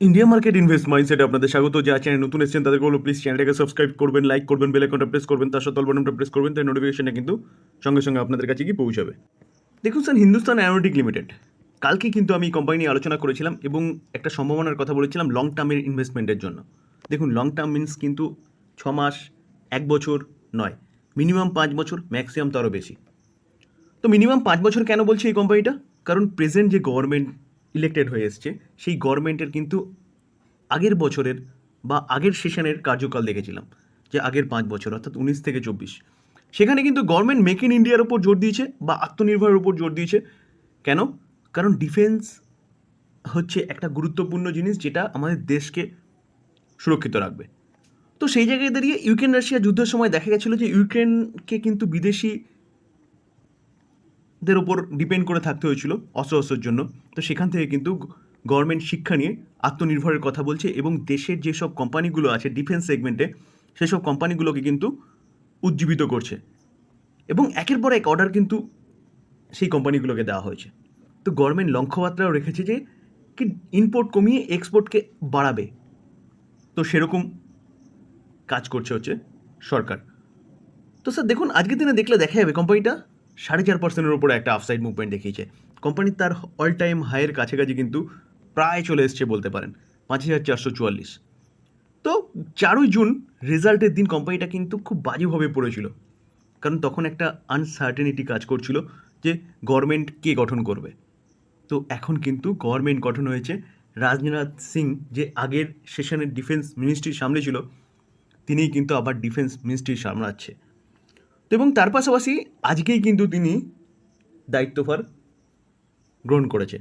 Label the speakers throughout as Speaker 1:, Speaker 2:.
Speaker 1: India market invest মাইন্ডসেটে আপনাদের স্বাগত। যা চ্যানেল নতুন এসেছেন, তাদেরকে বলব প্লিজ চ্যানেলটাকে সাবস্ক্রাইব করবেন লাইক করবেন বেল আইকনটা প্রেস করবেন, তার সাথে বাটনটা প্রেস করবেন তাই নোটিফিকেশনটা কিন্তু সঙ্গে সঙ্গে আপনাদের কাছে কি পৌঁছাবে। দেখুন স্যার হিন্দুস্তান অ্যারোটিক লিমিটেড কালকে কিন্তু আমি কোম্পানি নিয়ে আলোচনা করেছিলাম এবং একটা সম্ভাবনার কথা বলেছিলাম লং টার্মের ইনভেস্টমেন্টের জন্য। দেখুন লং টার্ম মিনস কিন্তু ছ মাস, এক বছর নয় মিনিমাম পাঁচ বছর ম্যাক্সিমাম তারও বেশি। তো মিনিমাম পাঁচ বছর কেন বলছি এই কোম্পানিটা কারণ প্রেজেন্ট যে গভর্নমেন্ট ইলেক্টেড হয়ে এসছে, সেই গভর্নমেন্টের কিন্তু আগের বছরের বা আগের সেশনের কার্যকাল দেখেছিলাম, যে আগের পাঁচ বছর, অর্থাৎ উনিশ থেকে চব্বিশ। সেখানে কিন্তু গভর্নমেন্ট মেক ইন ইন্ডিয়ার ওপর জোর দিয়েছে বা আত্মনির্ভরের উপর জোর দিয়েছে। কেন? কারণ ডিফেন্স হচ্ছে একটা গুরুত্বপূর্ণ জিনিস যেটা আমাদের দেশকে সুরক্ষিত রাখবে। তো সেই জায়গায় দাঁড়িয়ে ইউক্রেন রাশিয়া যুদ্ধের সময় দেখা গেছিল যে ইউক্রেনকে কিন্তু বিদেশি দের ওপর ডিপেন্ড করে থাকতে হয়েছিল অস্ত্র অস্ত্রের জন্য। তো সেখান থেকে কিন্তু গভর্নমেন্ট শিক্ষা নিয়ে আত্মনির্ভরের কথা বলছে এবং দেশের যেসব কোম্পানিগুলো আছে ডিফেন্স সেগমেন্টে সেসব কোম্পানিগুলোকে কিন্তু উজ্জীবিত করছে। এবং একের পর এক অর্ডার কিন্তু সেই কোম্পানিগুলোকে দেওয়া হয়েছে। তো গভর্নমেন্ট লক্ষ্যমাত্রাও রেখেছে যে, কি ইম্পোর্ট কমিয়ে এক্সপোর্টকে বাড়াবে। তো সেরকম কাজ করছে হচ্ছে সরকার। তো স্যার দেখুন, আজকের দিনে দেখলে দেখা যাবে কোম্পানিটা সাড়ে চার পার্সেন্টের উপরে একটা আফসাইড মুভমেন্ট দেখিয়েছে। কোম্পানি তার অল টাইম হাইয়ের কাছাকাছি কিন্তু প্রায় চলে এসছে বলতে পারেন পাঁচ হাজার চারশো চুয়াল্লিশ। তো চারই জুন রেজাল্টের দিন কোম্পানিটা কিন্তু খুব বাজেভাবে পড়েছিল। কারণ তখন একটা আনসার্টেনিটি কাজ করছিল যে গভর্নমেন্ট কে গঠন করবে। তো এখন কিন্তু গভর্নমেন্ট গঠন হয়েছে। রাজনাথ সিং যে আগের সেশনের ডিফেন্স মিনিস্ট্রির সামনে ছিল, তিনিই কিন্তু আবার ডিফেন্স মিনিস্ট্রি সামলাচ্ছে তো এবং তার পাশাপাশি আজকেই কিন্তু তিনি দায়িত্বভার গ্রহণ করেছে।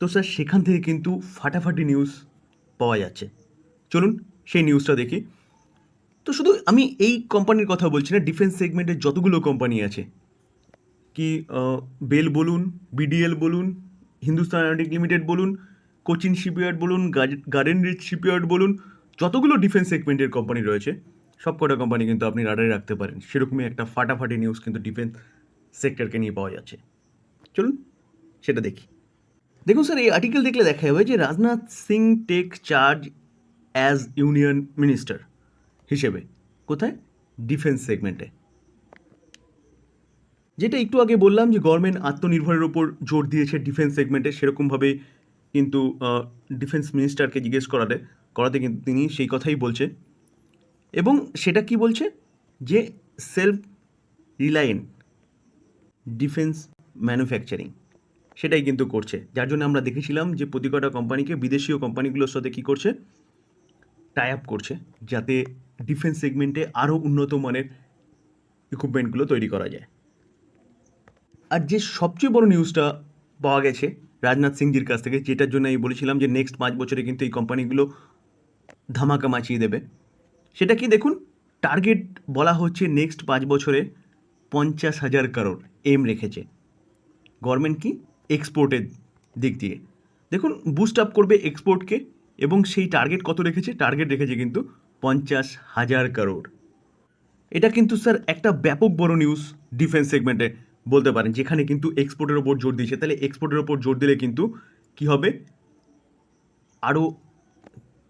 Speaker 1: তো স্যার, সেখান থেকে কিন্তু ফাটাফাটি নিউজ পাওয়া যাচ্ছে। চলুন সেই নিউজটা দেখি। তো শুধু আমি এই কোম্পানির কথা বলছি না ডিফেন্স সেগমেন্টের যতগুলো কোম্পানি আছে, কি বেল বলুন বিডিএল বলুন হিন্দুস্তান অ্যারোটিক লিমিটেড বলুন কোচিন শিপইয়ার্ড বলুন গার্ডেন রিচ শিপইয়ার্ড বলুন, যতগুলো ডিফেন্স সেগমেন্টের কোম্পানি রয়েছে সব কটা কোম্পানি কিন্তু আপনি রাডারে রাখতে পারেন। সেরকমই একটা ফাটাফাটি নিউজ কিন্তু ডিফেন্স সেক্টরকে নিয়ে পাওয়া যাচ্ছে। চলুন, সেটা দেখি। দেখুন স্যার এই আর্টিকেল দেখলে দেখা যাবে যে Rajnath Singh take charge as union minister হিসেবে। কোথায়? ডিফেন্স সেগমেন্টে যেটা একটু আগে বললাম যে গভর্নমেন্ট আত্মনির্ভরের ওপর জোর দিয়েছে ডিফেন্স সেগমেন্টে সেরকমভাবে কিন্তু ডিফেন্স মিনিস্টারকে জিজ্ঞেস করাতে করাতে কিন্তু তিনি সেই কথাই বলছে। এবং সেটা কি বলছে? যে সেলফ রিলায়েন্ট ডিফেন্স ম্যানুফ্যাকচারিং সেটাই কিন্তু করছে। যার জন্য আমরা দেখেছিলাম যে প্রতি কটা কোম্পানিকে বিদেশীয় কোম্পানিগুলোর সাথে কী করছে? টাই আপ করছে, যাতে ডিফেন্স সেগমেন্টে আরও উন্নত মানের ইকুইপমেন্টগুলো তৈরি করা যায়। আর যে সবচেয়ে বড় নিউজটা পাওয়া গেছে রাজনাথ সিংজির কাছ থেকে, যেটার জন্য আমি বলেছিলাম যে নেক্সট পাঁচ বছরে কিন্তু এই কোম্পানিগুলো ধামাকা মাচিয়ে দেবে। সেটা কি দেখুন? টার্গেট বলা হচ্ছে নেক্সট পাঁচ বছরে পঞ্চাশ হাজার কারোর এম রেখেছে। গভর্নমেন্ট কি? এক্সপোর্টের দিক দিয়ে। দেখুন বুস্ট আপ করবে এক্সপোর্টকে এবং সেই টার্গেট কত রেখেছে? টার্গেট রেখেছে কিন্তু পঞ্চাশ হাজার কারোর এটা কিন্তু স্যার একটা ব্যাপক বড় নিউজ ডিফেন্স সেগমেন্টে বলতে পারেন, যেখানে কিন্তু এক্সপোর্টের ওপর জোর দিয়েছে। তাহলে এক্সপোর্টের ওপর জোর দিলে কিন্তু কি হবে? আরও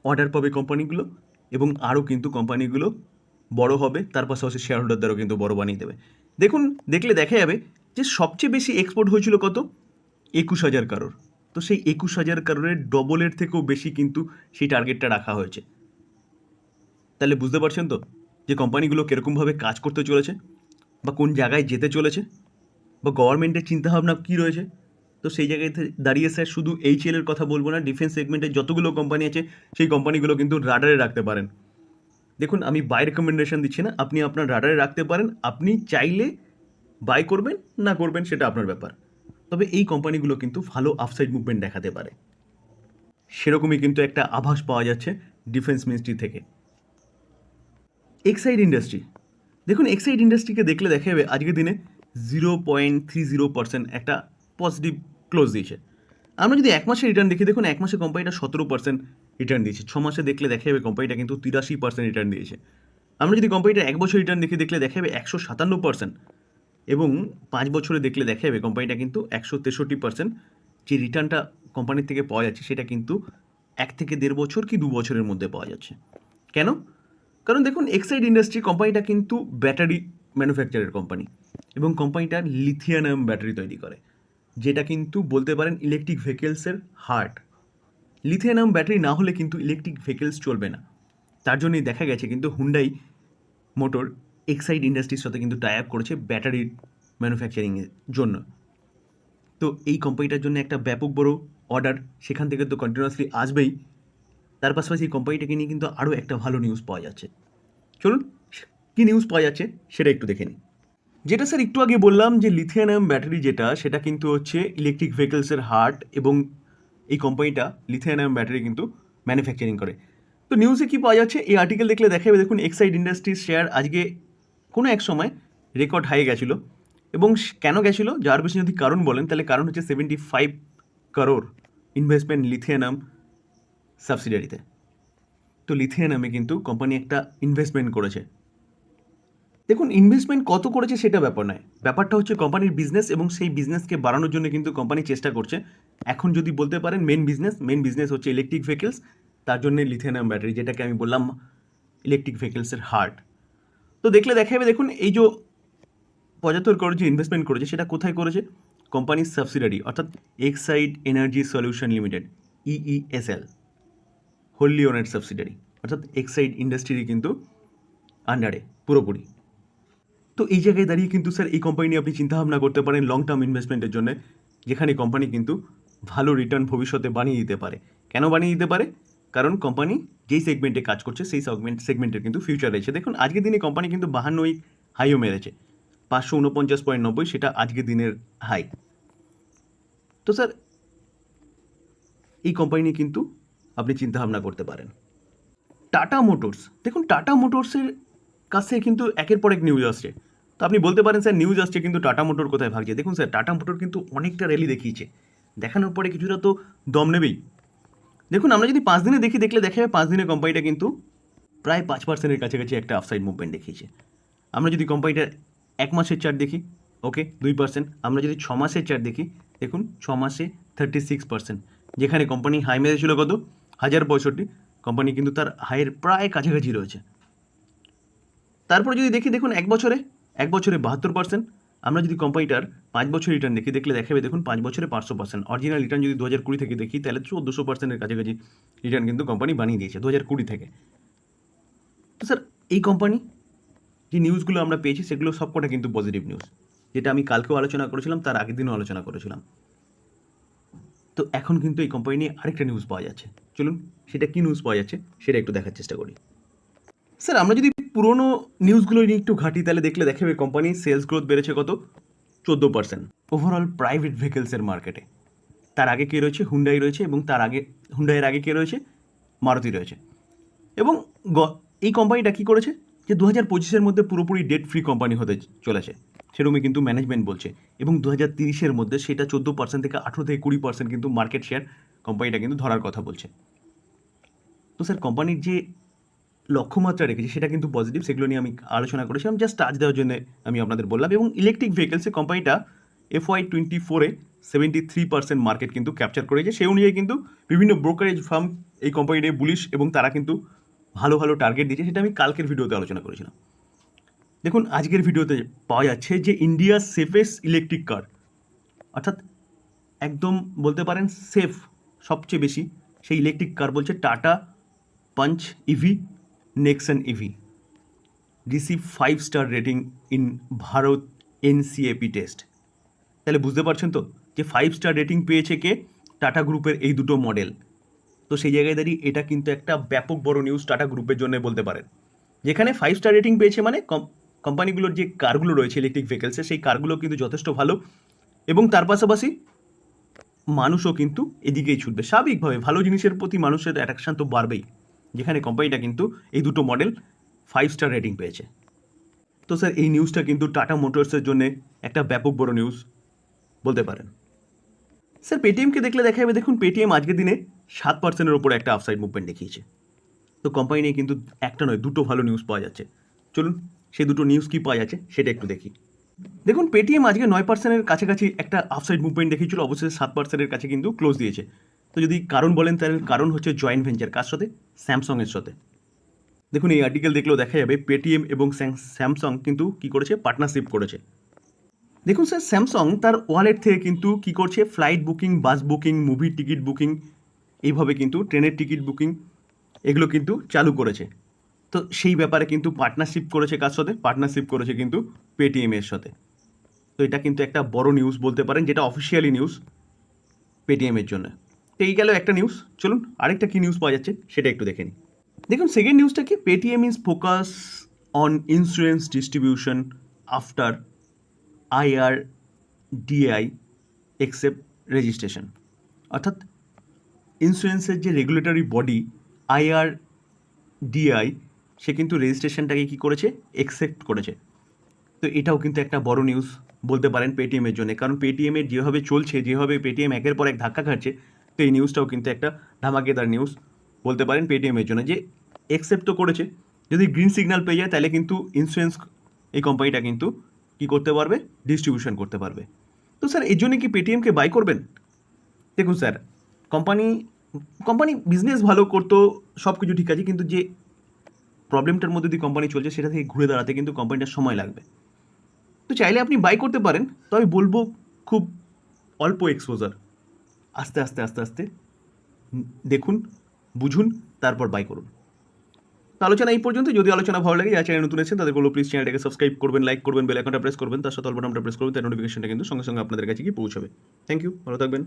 Speaker 1: অর্ডার পাবে কোম্পানিগুলো এবং আরও কিন্তু কোম্পানিগুলো বড় হবে, তার পাশাপাশি শেয়ার হোল্ডারদেরও কিন্তু বড় বানিয়ে দেবে। দেখুন, দেখলে দেখা যাবে যে সবচেয়ে বেশি এক্সপোর্ট হয়েছিল কত? একুশ হাজার কারোর। তো সেই একুশ হাজার কারোরের ডবলের থেকেও বেশি কিন্তু সেই টার্গেটটা রাখা হয়েছে। তাহলে বুঝতে পারছেন তো যে কোম্পানিগুলো কীরকমভাবে কাজ করতে চলেছে বা কোন জায়গায় যেতে চলেছে বা গভর্নমেন্টের চিন্তাভাবনা কী রয়েছে? তো সেই জায়গায় দাঁড়িয়ে স্যার শুধু এইচএল এর কথা বলব না ডিফেন্স সেগমেন্টের যতগুলো কোম্পানি আছে, সেই কোম্পানিগুলো কিন্তু রাডারে রাখতে পারেন। দেখুন, আমি বাই রেকমেন্ডেশন দিচ্ছি না, আপনি আপনার রাডারে রাখতে পারেন, আপনি চাইলে বাই করবেন, না করবেন, সেটা আপনার ব্যাপার। তবে এই কোম্পানিগুলো কিন্তু ভালো আফসাইড মুভমেন্ট দেখাতে পারে। সেরকমই কিন্তু একটা আভাস পাওয়া যাচ্ছে ডিফেন্স মিনিস্ট্রি থেকে। এক্সাইড ইন্ডাস্ট্রি দেখুন এক্সাইড ইন্ডাস্ট্রিকে দেখলে দেখা যাবে আজকের দিনে zero point three zero percent একটা পজিটিভ ক্লোজ দিয়েছে। আমরা যদি এক মাসে রিটার্ন দেখি, দেখুন এক মাসে কোম্পানিটা সতেরো পার্সেন্ট রিটার্ন দিয়েছে। ছ মাসে দেখলে দেখা যাবে কোম্পানিটা কিন্তু তিরাশি পার্সেন্ট রিটার্ন দিয়েছে। আমরা যদি কোম্পানিটা এক বছর রিটার্ন দেখি, দেখলে দেখা যাবে একশো সাতান্ন পার্সেন্ট এবং পাঁচ বছরে দেখলে দেখা যাবে কোম্পানিটা কিন্তু একশো তেষট্টি পার্সেন্ট যে রিটার্নটা কোম্পানির থেকে পাওয়া যাচ্ছে, সেটা কিন্তু এক থেকে দেড় বছর কি দু বছরের মধ্যে পাওয়া যাচ্ছে। কেন? কারণ দেখুন এক্সাইড ইন্ডাস্ট্রি কোম্পানিটা কিন্তু ব্যাটারি ম্যানুফ্যাকচারের কোম্পানি এবং কোম্পানিটা লিথিয়ানাম ব্যাটারি তৈরি করে। যেটা কিন্তু বলতে পারেন ইলেকট্রিক ভেহিকেলসের হার্ট লিথিয়ানাম ব্যাটারি না হলে কিন্তু ইলেকট্রিক ভেহিকেলস চলবে না। তার জন্যই দেখা গেছে কিন্তু হুন্ডাই মোটর এক্সাইড ইন্ডাস্ট্রির সাথে কিন্তু টাই আপ করেছে ব্যাটারির ম্যানুফ্যাকচারিংয়ের জন্য। তো এই কোম্পানিটার জন্য একটা ব্যাপক বড় অর্ডার সেখান থেকে তো কন্টিনিউয়াসলি আসবেই। তার পাশাপাশি এই কোম্পানিটাকে নিয়ে কিন্তু আরও একটা ভালো নিউজ পাওয়া যাচ্ছে। চলুন, কী নিউজ পাওয়া যাচ্ছে সেটা একটু দেখে নিই। যেটা স্যার একটু আগে বললাম যে লিথিয়ানাম ব্যাটারি যেটা, সেটা কিন্তু হচ্ছে ইলেকট্রিক ভেহিকেলসের হার্ট এবং এই কোম্পানিটা লিথিয়ানাম ব্যাটারি কিন্তু ম্যানুফ্যাকচারিং করে। তো নিউজে কী পাওয়া যাচ্ছে? এই আর্টিকেল দেখলে দেখা যাবে দেখুন এক্সাইড ইন্ডাস্ট্রিজ শেয়ার আজকে কোনো এক সময় রেকর্ড হাই গেছিল। এবং কেন গেছিল? যার বেশি যদি কারণ বলেন, তাহলে কারণ হচ্ছে seventy five crore investment lithium সাবসিডিয়ারিতে তো লিথিয়ানামে কিন্তু কোম্পানি একটা ইনভেস্টমেন্ট করেছে। দেখুন ইনভেস্টমেন্ট কত করেছে সেটা ব্যাপার নয়। ব্যাপারটা হচ্ছে কোম্পানির বিজনেস এবং সেই বিজনেসকে বাড়ানোর জন্য কিন্তু কোম্পানি চেষ্টা করছে। এখন যদি বলতে পারেন মেন বিজনেস মেন বিজনেস হচ্ছে ইলেকট্রিক ভেহিকেলস তার জন্য লিথিয়ানাম ব্যাটারি যেটাকে আমি বললাম ইলেকট্রিক ভেহিকেলসের হার্ট তো দেখলে দেখা যাবে, দেখুন, এই যে পঁচাত্তর করোড় যে ইনভেস্টমেন্ট করেছে, সেটা কোথায় করেছে? কোম্পানির সাবসিডারি অর্থাৎ Exide energy solution limited EESL wholly owner subsidiary অর্থাৎ এক্সাইড ইন্ডাস্ট্রিরই কিন্তু আন্ডারে পুরোপুরি। তো এই জায়গায় দাঁড়িয়ে কিন্তু, স্যার, এই কোম্পানি নিয়ে আপনি চিন্তাভাবনা করতে পারেন লং টার্ম ইনভেস্টমেন্টের জন্য, যেখানে কোম্পানি কিন্তু ভালো রিটার্ন ভবিষ্যতে বানিয়ে দিতে পারে। কেন বানিয়ে দিতে পারে? কারণ কোম্পানি যেই সেগমেন্টে কাজ করছে, সেই সেগমেন্ট সেগমেন্টের কিন্তু ফিউচার রয়েছে। দেখুন, আজকের দিনে কোম্পানি কিন্তু বাহান্নই হাইও মেরেছে। পাঁচশো উনপঞ্চাশ পয়েন্ট নব্বই, সেটা আজকের দিনের হাই তো স্যার, এই কোম্পানি নিয়ে কিন্তু আপনি চিন্তাভাবনা করতে পারেন। টাটা মোটরস, দেখুন, টাটা মোটরসের কাছে কিন্তু একের পর এক নিউজ আসছে। তো আপনি বলতে পারেন, স্যার নিউজ আসছে কিন্তু টাটা মোটর কোথায় ভাগছে? দেখুন, স্যার, টাটা মোটর কিন্তু অনেকটা র্যালি দেখিয়েছে। দেখানোর পরে কিছুটা তো দম নেবেই। দেখুন, আমরা যদি পাঁচ দিনে দেখি, দেখলে দেখা যাবে পাঁচ দিনে কোম্পানিটা কিন্তু প্রায় পাঁচ পার্সেন্টের কাছাকাছি একটা আফসাইড মুভমেন্ট দেখিয়েছে। আমরা যদি কোম্পানিটার এক মাসের চার্ট দেখি ওকে দুই পার্সেন্ট আমরা যদি ছ মাসের চার্ট দেখি, দেখুন, ছ মাসে থার্টি সিক্স পার্সেন্ট যেখানে কোম্পানি হাই মেরেছিল কত? হাজার পঁয়ষট্টি। কোম্পানি কিন্তু তার হাইয়ের প্রায় কাছাকাছি রয়েছে। তারপরে যদি দেখি, দেখুন, এক বছরে এক বছরে বাহাত্তর পার্সেন্ট আমরা যদি কোম্পানিটার পাঁচ বছর রিটার্ন দেখি, দেখলে দেখাবে, দেখুন পাঁচ বছরে পাঁচশো পার্সেন্ট অরিজিনাল রিটার্ন যদি দু হাজার কুড়ি থেকে দেখি, তাহলে চোদ্দোশো পার্সেন্টের কাছাকাছি রিটার্ন কিন্তু কোম্পানি বানিয়ে দিয়েছে দু হাজার কুড়ি থেকে। তো স্যার এই কোম্পানি যে নিউজগুলো আমরা পেয়েছি, সেগুলো সবকটা কিন্তু পজিটিভ নিউজ যেটা আমি কালকেও আলোচনা করেছিলাম, তার আগের দিনও আলোচনা করেছিলাম। তো এখন কিন্তু এই কোম্পানি নিয়ে আরেকটা নিউজ পাওয়া যাচ্ছে। চলুন, সেটা কী নিউজ পাওয়া যাচ্ছে, সেটা একটু দেখার চেষ্টা করি। স্যার, আমরা যদি পুরোনো নিউজগুলো নিয়ে একটু ঘাঁটি, তাহলে দেখলে দেখা যাবে কোম্পানির সেলস গ্রোথ বেড়েছে কত? চোদ্দ পার্সেন্ট ওভারঅল প্রাইভেট ভেহিকেলসের মার্কেটে তার আগে কে রয়েছে? হুন্ডাই রয়েছে এবং তার আগে হুন্ডাইয়ের আগে কে রয়েছে? মারুতি রয়েছে। এবং এই কোম্পানিটা কী করেছে? যে দু হাজার পঁচিশের মধ্যে পুরোপুরি ডেট ফ্রি কোম্পানি হতে চলেছে। সেরকমই কিন্তু ম্যানেজমেন্ট বলছে। এবং দু হাজার তিরিশের মধ্যে সেটা চোদ্দ পার্সেন্ট থেকে আঠেরো থেকে কুড়ি পার্সেন্ট কিন্তু মার্কেট শেয়ার কোম্পানিটা কিন্তু ধরার কথা বলছে। তো স্যার কোম্পানির যে লক্ষ্যমাত্রা রেখেছে, সেটা কিন্তু পজিটিভ সেগুলো নিয়ে আমি আলোচনা করেছিলাম জাস্ট টাচ দেওয়ার জন্য আমি আপনাদের বললাম। এবং ইলেকট্রিক ভেহিকেলসে কোম্পানিটা এফ ওয়াই টোয়েন্টি ফোরে সেভেন্টি থ্রি পার্সেন্ট মার্কেট কিন্তু ক্যাপচার করেছে। সেই অনুযায়ী কিন্তু বিভিন্ন ব্রোকারেজ ফার্ম এই কোম্পানিটা বুলিশ এবং তারা কিন্তু ভালো ভালো টার্গেট দিয়েছে, সেটা আমি কালকের ভিডিওতে আলোচনা করেছিলাম। দেখুন, আজকের ভিডিওতে পাওয়া যাচ্ছে যে ইন্ডিয়া সেফেস্ট ইলেকট্রিক কার অর্থাৎ একদম বলতে পারেন সেফ সবচেয়ে বেশি, সেই ইলেকট্রিক কার বলছে Tata Punch EV Nexon EV receive five star rating in Bharat NCAP test তাহলে বুঝতে পারছেন তো যে ফাইভ স্টার রেটিং পেয়েছে কে? টাটা গ্রুপের এই দুটো মডেল তো সেই জায়গায় দাঁড়িয়ে এটা কিন্তু একটা ব্যাপক বড় নিউজ টাটা গ্রুপের জন্য বলতে পারেন। যেখানে ফাইভ স্টার রেটিং পেয়েছে মানে কম- কোম্পানিগুলোর যে কারগুলো রয়েছে ইলেকট্রিক ভেহিকেলসে সেই কারগুলো কিন্তু যথেষ্ট ভালো। এবং তার পাশাপাশি মানুষও কিন্তু এদিকেই ছুটবে। স্বাভাবিকভাবে ভালো জিনিসের প্রতি মানুষের অ্যাট্রাকশন তো বাড়বেই। যেখানে কোম্পানিটা কিন্তু এই দুটো মডেল ফাইভ স্টার রেটিং পেয়েছে। তো স্যার এই নিউজটা কিন্তু টাটা মোটরসের জন্য একটা ব্যাপক বড় নিউজ বলতে পারেন। স্যার পেটিএমকে দেখলে দেখা যাবে দেখুন পেটিএম আজকের দিনে সাত পার্সেন্টের ওপরে একটা আফসাইড মুভমেন্ট দেখিয়েছে। তো কোম্পানি নিয়ে কিন্তু একটা নয়, দুটো ভালো নিউজ পাওয়া যাচ্ছে। চলুন, সেই দুটো নিউজ কী পাওয়া যাচ্ছে সেটা একটু দেখি। দেখুন পেটিএম আজকে নয় পার্সেন্টের কাছাকাছি একটা আফসাইড মুভমেন্ট দেখিয়েছিল অবশ্যই সাত পার্সেন্টের কাছে কিন্তু ক্লোজ দিয়েছে। তো যদি কারণ বলেন তাহলে কারণ হচ্ছে জয়েন্ট ভেঞ্চার কার সাথে? স্যামসংয়ের সাথে। দেখুন, এই আর্টিকেল দেখলেও দেখা যাবে পেটিএম এবং স্যামসং কিন্তু কি করেছে? পার্টনারশিপ করেছে। দেখুন স্যার স্যামসং তার ওয়ালেট থেকে কিন্তু কি করছে? Flight booking bus booking movie ticket booking এইভাবে কিন্তু ট্রেনের টিকিট বুকিং এগুলো কিন্তু চালু করেছে। তো সেই ব্যাপারে কিন্তু পার্টনারশিপ করেছে কার সাথে? পার্টনারশিপ করেছে কিন্তু পেটিএমের সাথে। তো এটা কিন্তু একটা বড় নিউজ বলতে পারেন, যেটা অফিসিয়ালি নিউজ পেটিএমের জন্য। এই গেল একটা নিউজ চলুন, আরেকটা কি নিউজ পাওয়া যাচ্ছে, সেটা একটু দেখে নিই। দেখুন সেকেন্ড নিউজটা কি? Paytm is focus on insurance distribution after IRDAI except registration অর্থাৎ ইন্স্যুরেন্সের যে রেগুলেটরি বডি আইআর ডিআই সে কিন্তু রেজিস্ট্রেশনটাকে কী করেছে? একসেপ্ট করেছে। তো এটাও কিন্তু একটা বড় নিউজ বলতে পারেন পেটিএমের জন্য। কারণ পেটিএমের যেভাবে চলছে, যেভাবে পেটিএম একের পর এক ধাক্কা খাচ্ছে তো এই নিউজটাও কিন্তু একটা ধামাকেদার নিউজ বলতে পারেন পেটিএমের জন্য যে একসেপ্ট তো করেছে। যদি গ্রিন সিগন্যাল পেয়ে যায়, তাহলে কিন্তু ইন্স্যুরেন্স এই কোম্পানিটা কিন্তু কী করতে পারবে? ডিস্ট্রিবিউশন করতে পারবে। তো স্যার এর জন্য কি পেটিএমকে বাই করবেন? দেখুন স্যার কোম্পানি কোম্পানি বিজনেস ভালো করতো সব কিছু ঠিক আছে, কিন্তু যে প্রবলেমটার মধ্যে দিয়ে কোম্পানি চলছে, সেটা থেকে ঘুরে দাঁড়াতে কিন্তু কোম্পানিটার সময় লাগবে। তো চাইলে আপনি বাই করতে পারেন তবে বলব খুব অল্প এক্সপোজার আস্তে আস্তে আস্তে আস্তে দেখুন, বুঝুন, তারপর বাই করুন। আলোচনা এই পর্যন্ত। যদি আলোচনা ভালো লাগে, যারা চ্যানেল নতুন আছেন তাদের বলো প্লিজ চ্যানেলটাকে সাবস্ক্রাইব করবেন লাইক করবেন বেল আইকনটা প্রেস করবেন, তার সাথে অল বাটনটা প্রেস করবেন, তার নোটিফিকেশনটা কিন্তু সঙ্গে সঙ্গে আপনাদের কাছে গিয়ে পৌঁছাবে। থ্যাংক ইউ ভালো থাকবেন।